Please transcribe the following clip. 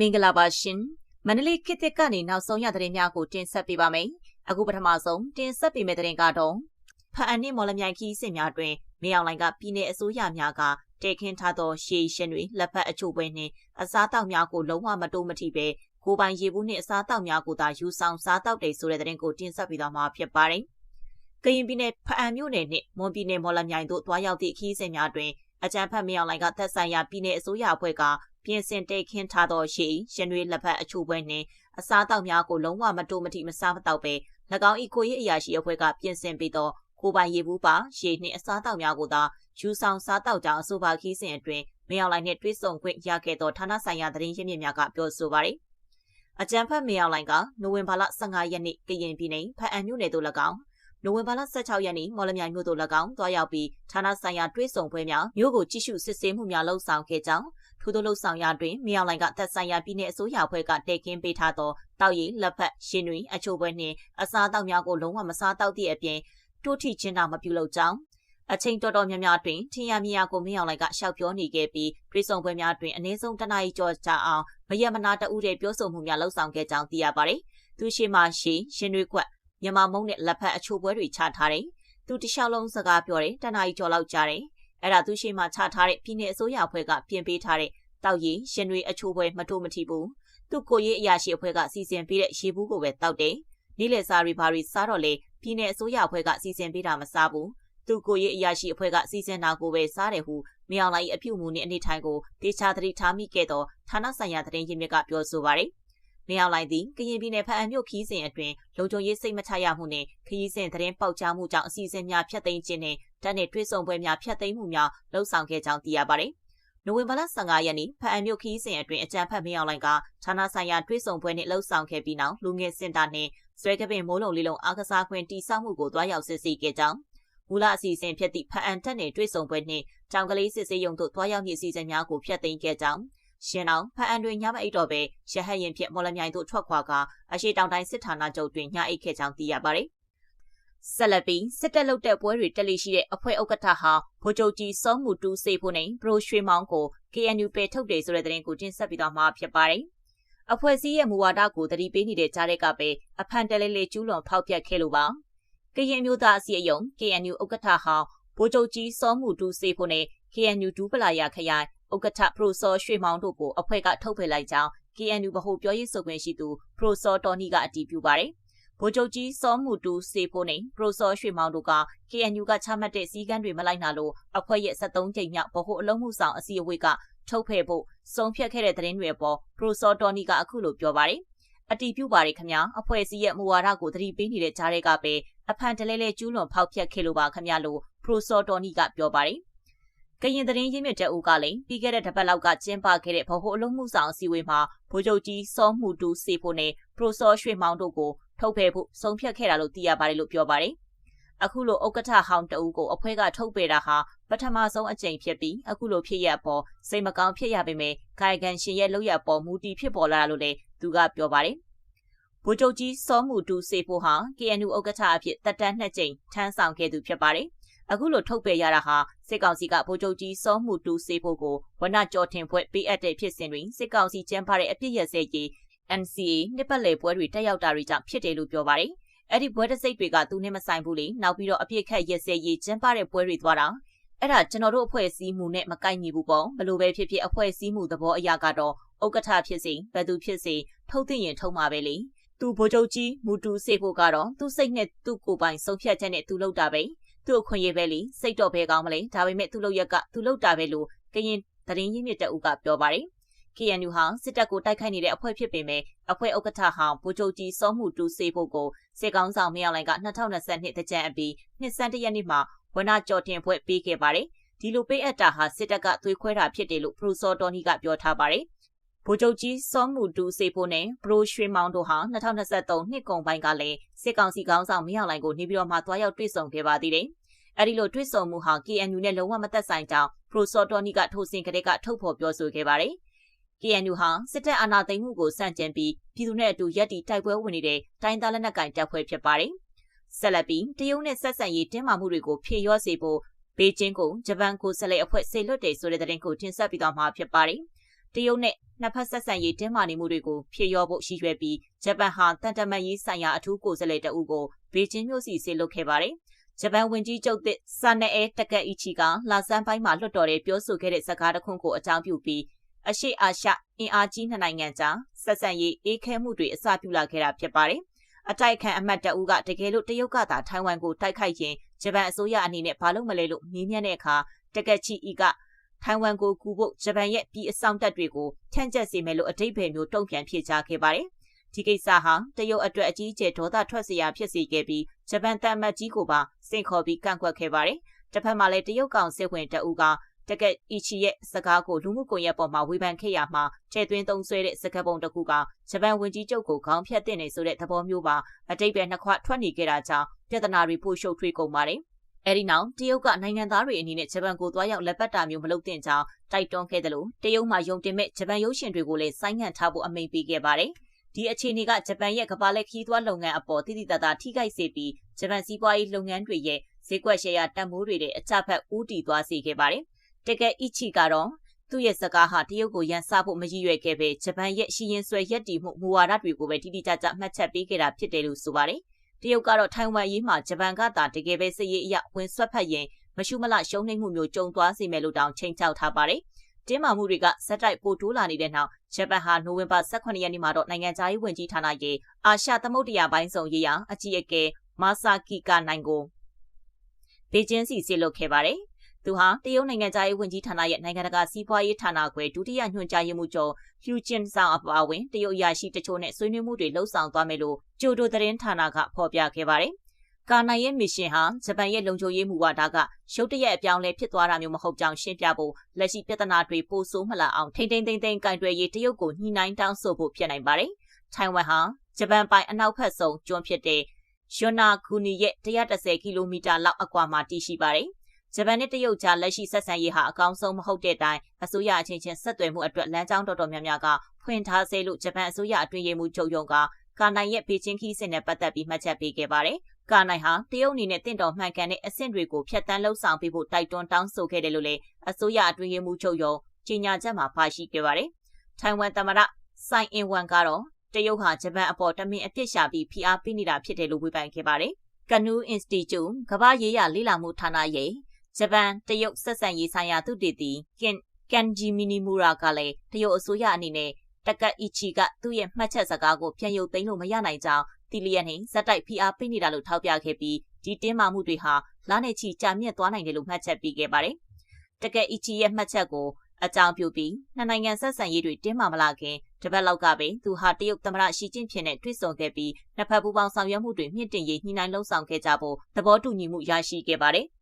မင်္ဂလာပါရှင်မန္တလေးခေတ်သစ်ကနေနောက်ဆုံးရသတင်းများကိုတင်ဆက်ပေးပါမယ်အခုပထမဆုံးတင်ဆက်ပေးမယ့်သတင်းကတော့ဖအန်နှင့်မော်လမြိုင်ခီးစစ်များတွင်မေအောင်လိုင်ကပြည်내အစိုးရများကတေခင်းထားသောရှေးရှင်တွေလက်ဖက်အချို့ပွဲနှင့်အစားတောက်များကိုလုံးဝမတိုးမထိပဲကိုပိုင်ရေဘူးနှင့်အစားတောက်များကိုသာယူဆောင်စားတောက်တယ်ဆိုတဲ့သတင်းကိုတင်ဆက်ပေးသွားမှာဖြစ်ပါတယ်ကရင်ပြည်နယ်ဖအံမြို့နယ်နှင့်မွန်ပြည်နယ်မော်လမြိုင်တို့တွားရောက်သည့်ခီးစဉ်များတွင် အကြံဖတ်မြောင်လိုင်ကသက်ဆိုင်ရာပြည်내အစိုးရအဖွဲ့ကပြင်ဆင်တိတ်ခင်းထားသောရှိရှင်တွေလက်ဖက်အချို့ပွဲနှင့်အစားတောက်များကိုလုံးဝမတိုးမထိမစားမတောက်ပဲ၎င်းဤကိုရေးအရာရှိအဖွဲ့ကပြင်ဆင်ပြီးသောကိုပိုင်ရေဘူးပါရေနှင့်အစားတောက်များကိုသာယူဆောင်စားတောက်ကြောင်းအဆိုပါခီးစဉ်အတွင်းမယောင်လိုင်နှင့်တွဲဆုံခွင့်ရခဲ့သောဌာနဆိုင်ရာသတင်းရင်းမြစ်များကပြောဆိုပါရယ်အကြံဖတ်မယောင်လိုင်ကနိုဝင်ဘာလ15ရက်နေ့ကရင်ပြည်နယ်ဖအံမြို့နယ်သို့၎င်း နိုဝင်ဘာလ16ရက်နေ့မော်လမြိုင်မြို့သို့၎င်းတွားရောက်ပြီးဌာနဆိုင်ရာတွဲဆုံပွဲများမြို့ကိုကြည့်ရှုစစ်ဆေးမှုများလှုပ်ဆောင်ခဲ့ကြောင်းထို့သောလှုပ်ဆောင်ရာတွင်မြောင်လိုင်ကသက်ဆိုင်ရာပြည်내အစိုးရအဖွဲ့ကတည်ခင်းပေးထားသောတောက်ရည်လက်ဖက်ရှင်တွေအချို့ပွဲနှင့်အစားတောက်များကိုလုံးဝမစားတောက်သည့်အပြင်တိုးထိချင်းတာမပြုလုပ်ကြောင်းအချိန်တော်တော်များများတွင်ထင်ရမြင်ရကိုမင်းအောင်လိုင်ကရှောက်ပြောနေခဲ့ပြီးပြည်စုံပွဲများတွင်အနည်းဆုံးတနအီကျော်ကြာအောင်မရမနာတဦးတဲ့ပြောဆိုမှုများလှုပ်ဆောင်ခဲ့ကြောင်းသိရပါတယ်။သူရှိမှရှိရှင်တွေကွက် မြန်မာမုံနဲ့လက်ဖက်အချို့ပွဲတွေချထားတယ်။သူတခြားလုံးစကားပြောတယ်တနအီကျော်လောက်ကြားတယ်။အဲ့ဒါသူရှိမှချထားတဲ့ပြည်내အစိုးရအဖွဲ့ကပြင်ပေးထားတဲ့တောက်ရည်ရှင်တွေအချိုးပွဲမတိုးမထီဘူးသူ့ကိုရေးအရာရှိအဖွဲ့ကစီစဉ်ပေးတဲ့ရေဘူးကိုပဲတောက်တယ်နေ့လယ်စာတွေဘာတွေစားတော့လေပြည်내အစိုးရအဖွဲ့ကစီစဉ်ပေးတာမစားဘူးသူ့ကိုရေးအရာရှိအဖွဲ့ကစီစဉ်တာကိုပဲစားတယ်ဟုမြောင်လိုက်အပြုမှုနဲ့အနေထိုင်ကိုတေချာသတိထားမိခဲ့သောဌာနဆိုင်ရာသတင်းရင်းမြစ်ကပြောဆိုပါရယ် မြောင်လိုက်သည်ကရင်ပြည်နယ်ဖအံမြို့ခီးစဉ်အတွင်းလုံခြုံရေးစိတ်မချရမှုနဲ့ခီးစဉ်သတင်းပေါက်ကြားမှုကြောင့်အစီအစဉ်များဖျက်သိမ်းခြင်းနဲ့တပ်နဲ့တွဲဆုံပွဲများဖျက်သိမ်းမှုများလှုံ့ဆော်ခဲ့ကြောင်းသိရပါတယ်။နိုဝင်ဘာလ15ရက်နေ့ဖအံမြို့ခီးစဉ်အတွင်းအကြံဖတ်မင်းအောင်လိုင်ကဌာနဆိုင်ရာတွဲဆောင်ပွဲနဲ့လှုပ်ဆောင်ခဲ့ပြီးနောက်လူငယ်စင်တာနဲ့ဆွဲကပင်မိုးလုံလေးလုံးအားကစားခွင့်တိစောက်မှုကိုတွားရောက်စစ်ဆေးခဲ့ကြောင်းမူလအစီအစဉ်ဖြစ်သည့်ဖအံတက်နယ်တွဲဆောင်ပွဲနှင့်တောင်ကလေးစစ်ဆေးရုံတို့တွားရောက်မည့်အစီအစဉ်များကိုဖျက်သိမ်းခဲ့ကြောင်း ရှင်အောင်ဖအံတွင်ညမအိတ်တော်ပဲရဟတ်ရင်ဖြင့်မော်လမြိုင်သို့ထွက်ခွာကာအရှိတောင်တိုင်းစစ်ဌာနချုပ်တွင်ညအိတ်ခဲ့ကြောင်းသိရပါသည်ဆက်လက်ပြီးစစ်တပ်လုပ်တဲ့ပွဲတွေတက်လိရှိတဲ့အဖွဲ့ဥက္ကဋ္ဌဟာဗိုလ်ချုပ်ကြီးစောမှုတူးစေဖို့နဲ့ပရိုရွှေမောင်းကို KNU ပယ်ထုတ်တယ်ဆိုတဲ့သတင်းကိုတင်ဆက်ပြီးတော့မှာဖြစ်ပါတယ်။အဖွဲ့စည်းရဲ့မူဝါဒကိုတတိပေးနေတဲ့ကြားတဲ့ကပဲအဖန်တလဲလဲကျူးလွန်ဖောက်ပြက်ခဲ့လို့ပါ။ကရင်မျိုးသားအစည်းအရုံး KNU ဥက္ကဋ္ဌဟာဗိုလ်ချုပ်ကြီးစောမှုတူးစေဖို့နဲ့ KNU ဒူးပလာယာခရိုင် ဥက္ကဋ္ဌပရိုစောရွှေမောင်းတို့ကိုအဖွဲ့ကထုတ်ပယ်လိုက်ကြောင်း KNU ဗဟိုပြောရေးဆိုခွင့်ရှိသူပရိုစောတော်နီကအတည်ပြုပါတယ်။ဗိုလ်ချုပ်ကြီးစောမှုတူစေဖို့နဲ့ပရိုစောရွှေမောင်တို့က KNU ကချမှတ်တဲ့စည်းကမ်းတွေမလိုက်နာလို့အဖွဲ့ရဲ့73ကြိမ်မြောက်ဗဟိုအလုံးမှုဆောင်အစည်းအဝေးကထုတ်ဖယ်ဖို့ဆုံးဖြတ်ခဲ့တဲ့သတင်းတွေပေါ်ပရိုစောတော်နီကအခုလိုပြောပါတယ်အတီးပြုပါရခင်ဗျာအဖွဲ့အစည်းရဲ့မူဝါဒကိုသတိပေးနေတဲ့ကြားတွေကပဲအဖန်တလဲလဲကျူးလွန်ဖောက်ဖျက်ခဲ့လို့ပါခင်ဗျာလို့ပရိုစောတော်နီကပြောပါတယ် ကရင်သတင်းရင်းမြစ်တဲ့ဦးကလည်းပြီးခဲ့တဲ့တပတ်လောက်ကကျင်းပခဲ့တဲ့ဗဟိုအလုံးမှုဆောင်အစည်းအဝေးမှာဗိုလ်ချုပ်ကြီးစောမှုတူစေဖို့နဲ့ပရိုစောရွှေမောင်တို့ကိုထုတ်ပယ်ဖို့ဆုံးဖြတ်ခဲ့တာလို့သိရပါတယ်လို့ပြောပါတယ်။အခုလိုဥက္ကဋ္ဌဟောင်းတဦးကိုအဖွဲ့ကထုတ်ပယ်တာဟာပထမဆုံးအကြိမ်ဖြစ်ပြီးအခုလိုဖြစ်ရပေါ်စိတ်မကောင်းဖြစ်ရပေမဲ့ကာယကံရှင်ရဲ့လောက်ရပေါ်မူတည်ဖြစ်ပေါ်လာတာလို့လည်းသူကပြောပါတယ်။ဗိုလ်ချုပ်ကြီးစောမှုတူစေဖို့ဟာ KNU ဥက္ကဋ္ဌအဖြစ်တက်တန်းနှစ်ကြိမ်ထမ်းဆောင်ခဲ့သူဖြစ်ပါတယ်။ အခုလိုထုတ်ပယ်ရတာဟာစစ်ကောင်စီကဗိုလ်ချုပ်ကြီးစောမှုတူစေဖို့ကိုဝနကြော်တင်ဖွဲ့ပေးအပ်တဲ့ဖြစ်စဉ်တွင်စစ်ကောင်စီကျင်းပတဲ့အပြစ်ရစဲကြီး NCA နှစ်ပတ်လည်ပွဲတွေတက်ရောက်တာတွေကြောင့်ဖြစ်တယ်လို့ပြောပါတယ်။အဲ့ဒီပွဲတစ်စိတ်တွေကသူနဲ့မဆိုင်ဘူးလေ။နောက်ပြီးတော့အပြစ်ခတ်ရက်စဲရေးကျင်းပတဲ့ပွဲတွေသွားတာ။အဲ့ဒါကျွန်တော်တို့အဖွဲ့အစည်းမှုနဲ့မကိုက်ညီဘူးပေါ့။ဘလို့ပဲဖြစ်ဖြစ်အဖွဲ့အစည်းမှုသဘောအရာကတော့ဥက္ကဋ္ဌဖြစ်စေဘယ်သူဖြစ်စေထုတ်သိရင်ထုတ်မှာပဲလေ။သူဗိုလ်ချုပ်ကြီးမူတူစေဖို့ကတော့သူစိတ်နဲ့သူ့ကိုယ်ပိုင်ဆုံးဖြတ်ချက်နဲ့သူလုပ်တာပဲ။ သူ့အခွင့်အရေးပဲလေ။စိတ်တော့ဘဲကောင်းမလဲ။ဒါပေမဲ့သူလုပ်ရက်ကသူလုပ်တာပဲလို့ကရင်သတင်းရင်းမြစ်တအုပ်ကပြောပါတယ်။ KNU ဟာစစ်တပ်ကိုတိုက်ခိုက်နေတဲ့အဖွဲ့ဖြစ်ပေမဲ့အဖွဲ့ဥက္ကဋ္ဌဟောင်းဗိုလ်ချုပ်ကြီးစောမှုတူစေဖို့ကိုစစ်ကောင်ဆောင်မြောက်လိုင်က2022တကြံအပြီးနှစ်စန်းတရက်နေ့မှာဝနကြော်တင်ဖွဲ့ပေးခဲ့ပါတယ်။ဒီလိုပေးအပ်တာဟာစစ်တပ်ကသွေးခွဲတာဖြစ်တယ်လို့ပရိုစောတော်နီကပြောထားပါတယ်။ဗိုလ်ချုပ်ကြီးစောမှုတူစေဖို့နဲ့ပရိုရွှေမောင်တို့ဟာ2023နှစ်ကုန်ပိုင်းကလည်းစစ်ကောင်စီကောင်းဆောင်မြောက်လိုင်ကိုနေပြည်တော်မှာတွားရောက်တွေ့ဆုံခဲ့ပါသေးတယ်။ အဲဒီလိုတွေ့ဆုံမှုဟာ KNU နဲ့လုံးဝမသက်ဆိုင်ကြောင်းပရိုစောတော်နီကထိုးစင်ကလေးကထုတ်ဖော်ပြောဆိုခဲ့ပါတယ်။ KNU ဟာစစ်တပ်အာဏာသိမ်းမှုကိုစန့်ကျင်ပြီးပြည်သူနဲ့အတူရက်တီတိုက်ပွဲဝင်နေတဲ့တိုင်းသားလက်နက်ကိုင်တပ်ဖွဲ့ဖြစ်ပါတယ်။ဆက်လက်ပြီးတရုတ်နဲ့ဆက်ဆံရေးတင်းမာမှုတွေကိုဖြေလျော့စေဖို့ဘေကျင်းကိုဂျပန်ကိုဆက်လက်အဖွဲ့ဆေလွတ်တယ်ဆိုတဲ့သတင်းကိုတင်ဆက်ပြီးတော့မှာဖြစ်ပါတယ်။တရုတ်နဲ့နှစ်ဖက်ဆက်ဆံရေးတင်းမာနေမှုတွေကိုဖြေလျော့ဖို့ရှိရွယ်ပြီးဂျပန်ဟာတန်တမန်ရေးဆိုင်ရာအထူးကိုယ်စားလှယ်တအုပ်ကိုဘေကျင်းမြို့စီဆေးလုပ်ခဲ့ပါတယ်။ ဂျပန်ဝန်ကြီးချုပ်သစ်ဆာနဲအဲတကက်အီချီကလာဆန်ပိုင်းမှာလွှတ်တော်ထဲပြောဆိုခဲ့တဲ့စကားတစ်ခုကိုအကြောင်းပြုပြီးအရှိအာရှအင်အားကြီးနှစ်နိုင်ငံကြားဆက်ဆံရေးအေးခဲမှုတွေအစပြုလာခဲ့တာဖြစ်ပါတယ်။အတိုက်ခံအမတ်တအုပ်ကတကယ်လို့တရုတ်ကသာထိုင်ဝမ်ကိုတိုက်ခိုက်ရင်ဂျပန်အစိုးရအနေနဲ့ဘာလို့မလဲလို့မြင်းမြတ်တဲ့အခါတကက်ချီအီကထိုင်ဝမ်ကိုကူဖို့ဂျပန်ရဲ့ပြည်အဆောင်တပ်တွေကိုဖြန့်ကျက်စေမယ်လို့အတိတ်ဘယ်မျိုးတုံ့ပြန်ဖြေကြားခဲ့ပါတယ်။ ဒီကိစ္စဟာတရုတ်အတွက်အကြီးအကျယ်ဒေါသထွက်စရာဖြစ်စေခဲ့ပြီးဂျပန်တမတ်ကြီးကိုပါစိတ်ခေါ်ပြီးကန့်ကွက်ခဲ့ပါတယ်။တစ်ဖက်မှာလည်းတရုတ်ကောင်စစ်ဝင်တအူးကတကက်အီချီရဲ့စကားကိုလူမှုကွန်ရက်ပေါ်မှာဝေဖန်ခဲ့ရမှာကျဲသွင်းသုံးဆွဲတဲ့စကားပုံတစ်ခုကဂျပန်ဝန်ကြီးချုပ်ကိုခေါင်းဖြတ်တင်နေဆိုတဲ့သဘောမျိုးပါအတိတ်ပဲနှစ်ခွထွက်နေခဲ့တာကြောင့်ပြဿနာတွေပိုရှုပ်ထွေးကုန်ပါတယ်။အဲဒီနောက်တရုတ်ကနိုင်ငံသားတွေအနေနဲ့ဂျပန်ကိုသွားရောက်လက်ပတ်တာမျိုးမလုပ်သင့်ကြောင်းတိုက်တွန်းခဲ့တယ်လို့တရုတ်မှယုံတင်မဲ့ဂျပန်ရုပ်ရှင်တွေကိုလည်းဆိုင်းငံ့ထားဖို့အမိန့်ပေးခဲ့ပါတယ်။ ဒီအခြေအနေကဂျပန်ရဲ့ကမ္ဘာလက်ခီးသွားလုပ်ငန်းအပေါ်တိတိတတ်တာထိခိုက်စေပြီးဂျပန်စီးပွားရေးလုပ်ငန်းတွေရဲ့ဈေးကွက်ရှယ်ယာတန်ဖိုးတွေတဲ့အချဖက်ဦးတည်သွားစေခဲ့ပါတယ်။တကယ်အီချီကတော့သူ့ရဲ့စကားဟာတရုတ်ကိုရန်စဖို့မရည်ရွယ်ခဲ့ပဲဂျပန်ရဲ့ရှီရင်ဆွဲရက်တီမှုမူဝါဒတွေကိုပဲတိတိကျကျမှတ်ချက်ပေးခဲ့တာဖြစ်တယ်လို့ဆိုပါတယ်။တရုတ်ကတော့ထိုင်ဝမ်ရေးမှာဂျပန်ကသာတကယ်ပဲစစ်ရေးအရဝင်ဆွတ်ဖက်ရင်မရှုမလရှုံးနိမ့်မှုမျိုးကြုံသွားစေမယ်လို့တောင်ချိန်ချောက်ထားပါတယ်။ တင်းမာမှုတွေကဇက်တိုက်ပိုတိုးလာနေတဲ့နောက်ဂျပန်ဟာနိုဝင်ဘာ18ရက်နေ့မှာတော့နိုင်ငံခြားရေးဝန်ကြီးဌာနရဲ့အာရှသမုဒ္ဒရာပိုင်းဆောင်ရေးရာအကြီးအကဲမာဆာကီကာနိုင်ကိုဘေကျင်းစီဆေးလုပ်ခဲ့ပါတယ်။သူဟာတရုတ်နိုင်ငံသားရေးဝန်ကြီးဌာနရဲ့နိုင်ငံတကာစီးပွားရေးဌာနခွဲဒုတိယညွှန်ကြားရေးမှူးချုပ်ဟျူဂျင်ဆောင်အပါအဝင်တရုတ်အရာရှိတချို့နဲ့ဆွေးနွေးမှုတွေလှုပ်ဆောင်သွားမယ်လို့ဂျိုဒိုသတင်းဌာနကဖော်ပြခဲ့ပါတယ်။ ကာနိုင်ရဲ့မစ်ရှင်ဟာဂျပန်ရဲ့လုံခြုံရေးမူဝါဒကရုတ်တရက်အပြောင်းလဲဖြစ်သွားတာမျိုးမဟုတ်ကြောင်းရှင်းပြဖို့လက်ရှိပြဿနာတွေပိုဆိုးမလာအောင်ထိမ့်ထိမ့်သိမ့်သိမ့်ကင်တွယ်ရေးတရုတ်ကိုညှိနှိုင်းတောင်းဆိုဖို့ဖြစ်နိုင်ပါတယ်။ထိုင်ဝမ်ဟာဂျပန်ပိုင်အနောက်ဘက်ဆုံးကျွန်းဖြစ်တဲ့ယွန်နာဂူနီရဲ့130ကီလိုမီတာလောက်အကွာမှာတည်ရှိပါတယ်။ဂျပန်နဲ့တရုတ်ကြားလက်ရှိဆက်ဆံရေးဟာအကောင်းဆုံးမဟုတ်တဲ့အတိုင်းအစိုးရအချင်းချင်းဆက်သွယ်မှုအတွက်လမ်းကြောင်းတော်တော်များများကဖွင့်ထားစေလို့ဂျပန်အစိုးရအတွင်းရေးမှူးချုပ်ယုံကကာနိုင်ရဲ့ဘေကျင်းခီးစစ်နဲ့ပတ်သက်ပြီးမှတ်ချက်ပေးခဲ့ပါတယ်။ ကာနိုင်ဟာတရုတ်အနေနဲ့တင့်တော်မှန်ကန်တဲ့အဆင့်တွေကိုဖျက်ဆီးလှုပ်ဆောင်ပေးဖို့တိုက်တွန်းတောင်းဆိုခဲ့တယ်လို့လည်းအစိုးရအတွင်းရေးမှူးချုပ်ယုံကြေညာချက်မှာပါရှိခဲ့ပါတယ်။ထိုင်ဝမ်သမ္မတဆိုင်အင်ဝမ်ကတော့တရုတ်ဟာဂျပန်အပေါ်တမင်အပြစ်ရှာပြီးဖိအားပေးနေတာဖြစ်တယ်လို့ဝေဖန်ခဲ့ပါတယ်။ Kanu Institute ကမ္ဘာရေးရာလေ့လာမှုဌာနရဲ့ဂျပန်တရုတ်ဆက်ဆံရေးဆိုင်ရာသုတေသီကင်ကန်ဂျီမီနီမူရာကလည်းတရုတ်အစိုးရအနေနဲ့တကတ်အီချီကသူ့ရဲ့မှတ်ချက်စကားကိုပြန်ရုပ်သိမ်းလို့မရနိုင်ကြောင်း တီလီယန်နှင့်ဇက်တိုက်ဖိအားပေးနေတာလို့ထောက်ပြခဲ့ပြီးဒီတင်းမာမှုတွေဟာလာနေချီကြာမြင့်သွားနိုင်တယ်လို့မှတ်ချက်ပေးခဲ့ပါတယ်။တကယ်အီချီရဲ့မှတ်ချက်ကိုအကြောင်းပြုပြီးနှစ်နိုင်ငံဆက်ဆံရေးတွေတင်းမာမလာခင်တပတ်လောက်ကပဲသူဟာတရုတ်သမ္မတရှီကျင့်ဖျင်နဲ့တွေ့ဆုံခဲ့ပြီးနှစ်ဖက်ပူးပေါင်းဆောင်ရွက်မှုတွေမြင့်တင်ရေးညှိနှိုင်းလှုံ့ဆော်ခဲ့ကြဖို့သဘောတူညီမှုရရှိခဲ့ပါတယ်။